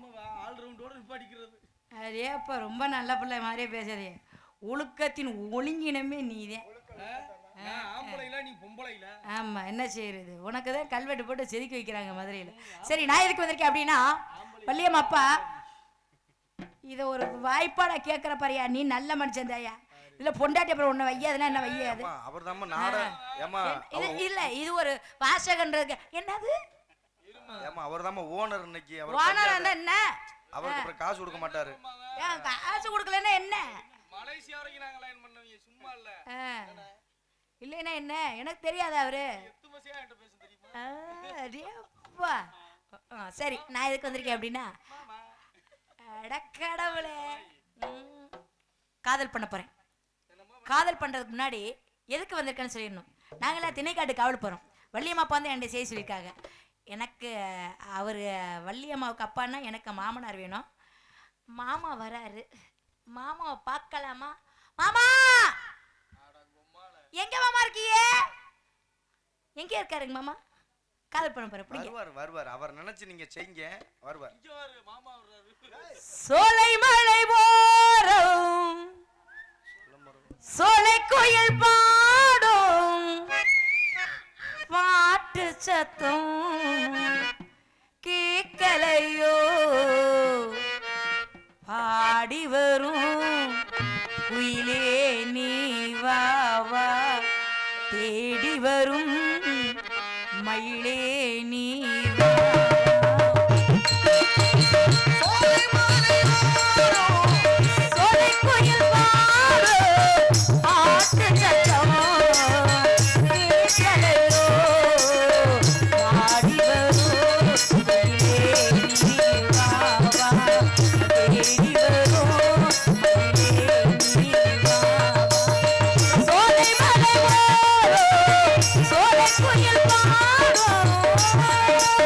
ஆமாவா ஆல் ரவுண்டோட நிப்பாடிக்கிறது அதேப்பா ரொம்ப நல்ல பிள்ளை மாதிரியே பேசுறே. ஒழுக்கத்தின் ஒழுங்கினமே நீதான்? நான் ஆமா என்ன செய்யறது உனக்கு தான் கல்வெட்டு போட்டு செதுக்கி வைக்கிறாங்க மதுரையில். சரி நான் எதுக்கு வந்திருக்கேன் அப்படின்னா வள்ளியம் அப்பா இதை ஒரு வாய்ப்பாடா கேட்குற பாரியா நீ நல்ல மனுஷன் தாயா. இல்ல பொண்டாட்டி அப்புறம் உன்னை வையாதுன்னா என்ன வையாது? அவர் இல்ல இது ஒரு வாசகன்றது என்னது? ஏமா அவர் தாம்மா ஓனர் இன்னைக்கு அவர் ஓனர் என்ன? அவருக்கு அப்புறம் காசு கொடுக்க மாட்டாரு. ஏன் காசு கொடுக்கலன்னா என்ன? மலேசியா வரைக்கும் நாங்க லைன் பண்ணவங்க சும்மா இல்ல. இல்லைன்னா என்ன? எனக்கு தெரியாது அவரு. அடேப்பா. சரி நான் எதுக்கு வந்திருக்கேன் அப்படின்னா? அடக்கடவுளே. காதல் பண்ண போறேன். காதல் பண்றதுக்கு முன்னாடி எதுக்கு வந்திருக்கேன்னு சொல்லிடணும். நாங்களாம் திணைக்காட்டு காவல் போறோம். வள்ளியம்மாப்பா வந்து என்கிட்ட செய்ய சொல்லியிருக்காங்க. எனக்கு அவர் வள்ளியம்மாவுக்கு அப்பான்னா எனக்கு மாமனார் வேணும். மாமா வராரு. மாமாவை பார்க்கலாமா? மாமா! எங்க மாமா இருக்கீங்க எங்க இருக்காருங்க மாமா? காதல் பண்ண பிடிங்க. வருவார் வருவார். அவர் நினைச்சு நீங்க செய்யுங்க. வருவார். இங்க வாரு மாமா வர்றாரு. சோலை மலை போரும் சோலை குயில் பாடும் பாட்டு சத்தம். கேக்கலையோ? பாடி வரும் குயிலே நீ வா தேடி வரும் மயிலே நீ சோலைக்குயில்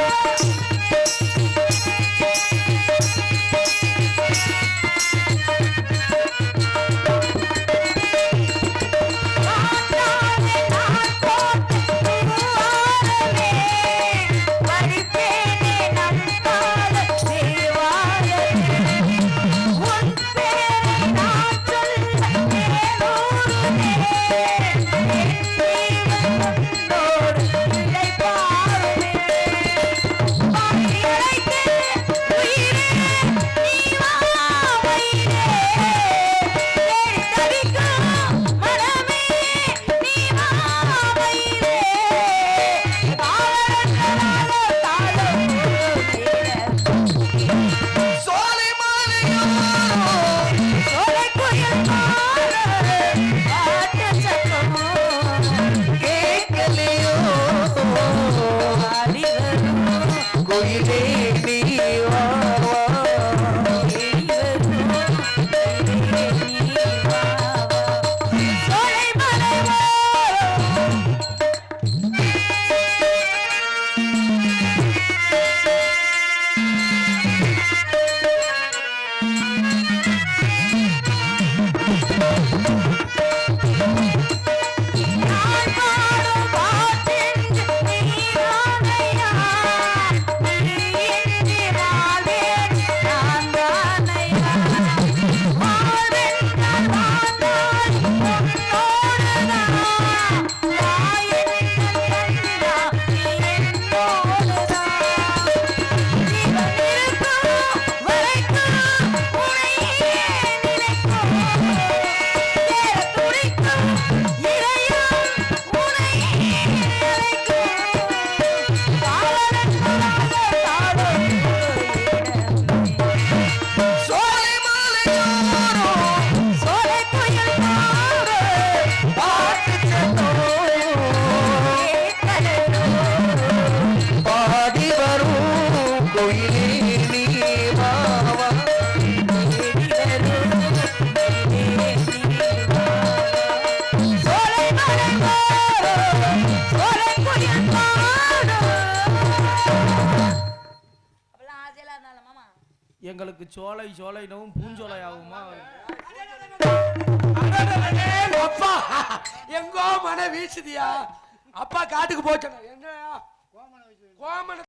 எங்களுக்கு சோலை சோலைனவும் பூஞ்சோலை ஆகுமா அப்பா எங்கோ மன வீசுதியா? அப்பா காட்டுக்கு போச்சு என்ன கோமன